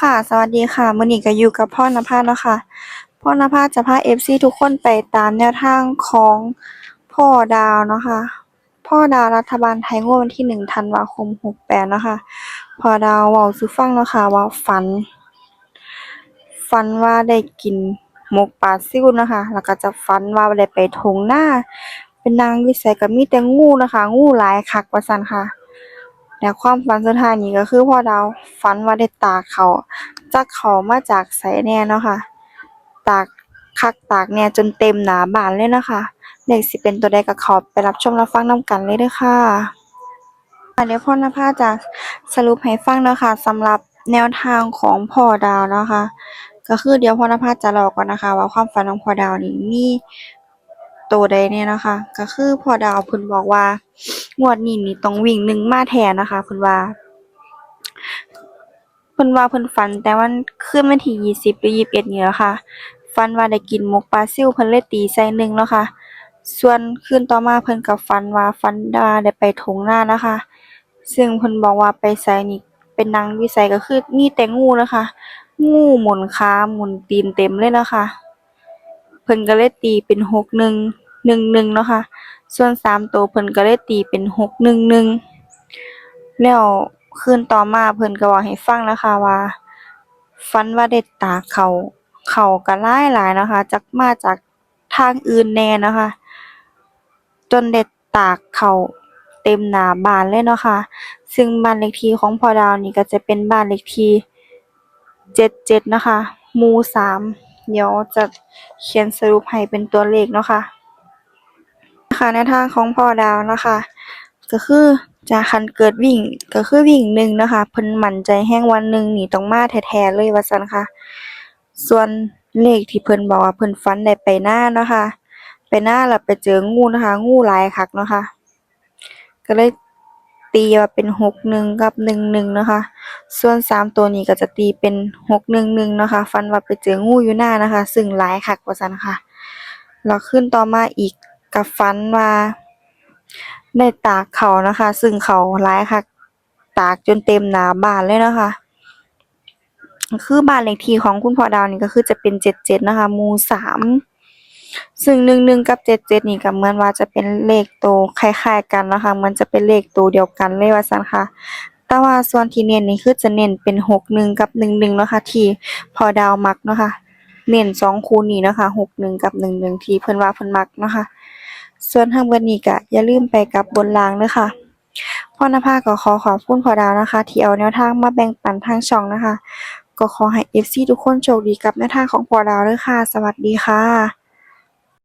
ค่ะ สวัสดีค่ะมือนี้ก็อยู่กับพ่อนภาเนาะค่ะพ่อนภาจะพา FC ทุกคนไปตามแนวทางของพ่อดาวเนาะค่ะพ่อดาวรัฐบาลไทยงวดวันที่1ธันวาคม68เนาะค่ะพ่อดาวเว้าสู่ฟังเนาะค่ะว่าฝัน ฝันว่าได้กินหมกปลาซิ่วนะคะ แล้วก็จะฝันว่าได้ไปทุ่งนาเป็นนางอยู่ไสก็มีแต่งูนะคะ งูหลายคักว่าซั่นค่ะ แล้วความฝันสุดท้ายนี้ก็คือพ่อดาวฝันว่าได้ตากเขาจักเขามาจากไสแน่เนาะค่ะ ตากคักตากแหน่จนเต็มหนาบานเลยนะคะเลขสิเป็นตัวใดก็เข้าไปรับชมรับฟังนำกันเลยเด้อค่ะค่ะเดี๋ยพ่อนภาจะสรุปให้ฟังเนาะค่ะสำหรับแนวทางของพ่อดาวเนาะค่ะก็คือเดี๋ยวพ่อนภาจะเล่าก่อนนะคะ ว่าความฝันของพ่อดาวนี่มีตัวใดแหน่เนะคะ ก็คือพ่อดาวเพิ่นบอกว่า งวดนี้นี่ต้องวิ่งหนึ่งมาแทนนะคะเพิ่นว่าเพิ่นว่าเพิ่นฝัน แต่วันคืนวันที่ยี่สิบหรือยี่สิบเอ็ดนี่แหละค่ะฝันว่าได้กินหมกปลาซิ่วเพิ่นเลยตีใส่หนึ่งเนาะค่ะ ส่วนคืนต่อมาเพิ่นก็ฝันว่าฝันว่าได้ไปทุ่งนานะคะ ซึ่งเพิ่นบอกว่าไปไสนี่เป็นนางวิสัยก็คือมีแต่งูนะคะ งูหมุนขาหมุนตีนเต็มเลยนะคะ เพิ่นก็เลยตีเป็นหกหนึ่งหนึ่งหนึ่งเนาะค่ะ ส่วนสามตัวเพิ่นก็เลยตีเป็นหกหนึ่งหนึ่งแล้วคืนต่อมาเพิ่นก็เว้าให้ฟังนะคะว่าฝันว่าได้ตากข้าวข้าก็หลายหลายนะคะจักมาจากทางอื่นแน่นะคะ จนได้ตากข้าเต็มหนาบ้านเลยเนาะค่ะ ซึ่งบ้านเลขที่ของพอดาวนี่ก็จะเป็นบ้านเลขที่เจ็ดเจ็ดนะคะหมู่สามเดี๋ยวจะเขียนสรุปให้เป็นตัวเลขเนาะค่ะ ค่ะแนทางของพ่อดาวนะคะ ก็คือจะคันเกิดวิ่งก็คือวิ่งหนึ่งนะคะเพิ่นมั่นใจแฮงวันหนึ่งนี่ต้องมาแท้ๆเลยว่าซั่นค่ะ ส่วนเลขที่เพิ่นบอกว่าเพิ่นฝันได้ไปหน้าเนาะค่ะไปหน้าแล้วไปเจองูนะคะ งูหลายคักเนาะค่ะก็เลยตีว่าเป็นหกหนึ่งกับหนึ่งหนึ่งนะคะ ส่วนสามตัวนี้ก็จะตีเป็นหกหนึ่งหนึ่งนะคะฝันว่าไปเจองูอยู่หน้านะคะ ซึ่งหลายคักว่าซั่นค่ะแล้วขึ้นต่อมาอีก กับฝันว่าได้ตากเขานะคะ ซึ่งเขาหลายคักตากจนเต็มหนาบ้านเลยนะคะ คือบ้านเลขที่ของคุณพ่อดาวนี่ก็คือจะเป็นเจ็ดเจ็ดนะคะหมู่สามซึ่งหนึ่งหนึ่งกับเจ็ดเจ็ดนี่ก็เหมือนว่าจะเป็นเลขโตวคล้ายๆกันนะคะมือนจะเป็นเลขตัวเดียวกันเลยว่าซั่นค่ะ แต่ว่าส่วนที่เน้นนี่คือจะเน้นเป็นหกหนึ่งกับหนึ่งหนึ่งนะคะ ที่พ่อดาวมักนะคะ เน้นสองคูนี้เนะคะหกหนึ่งกับหนึ่งหนึ่งที่เพิ่นว่าเพิ่นมักนะคะ ส่วนทางเบิดนี้ก็อย่าลืมไปกับบนรางเด้อค่ะพ่อนภาก็ขอขอบคุณพอดาวนะคะ ที่เอาแนวทางมาแบ่งปันทางช่องนะคะ ก็ขอให้เอฟซีทุกคนโชคดีกับแนวทางของพอดาวเด้อค่ะ สวัสดีค่ะ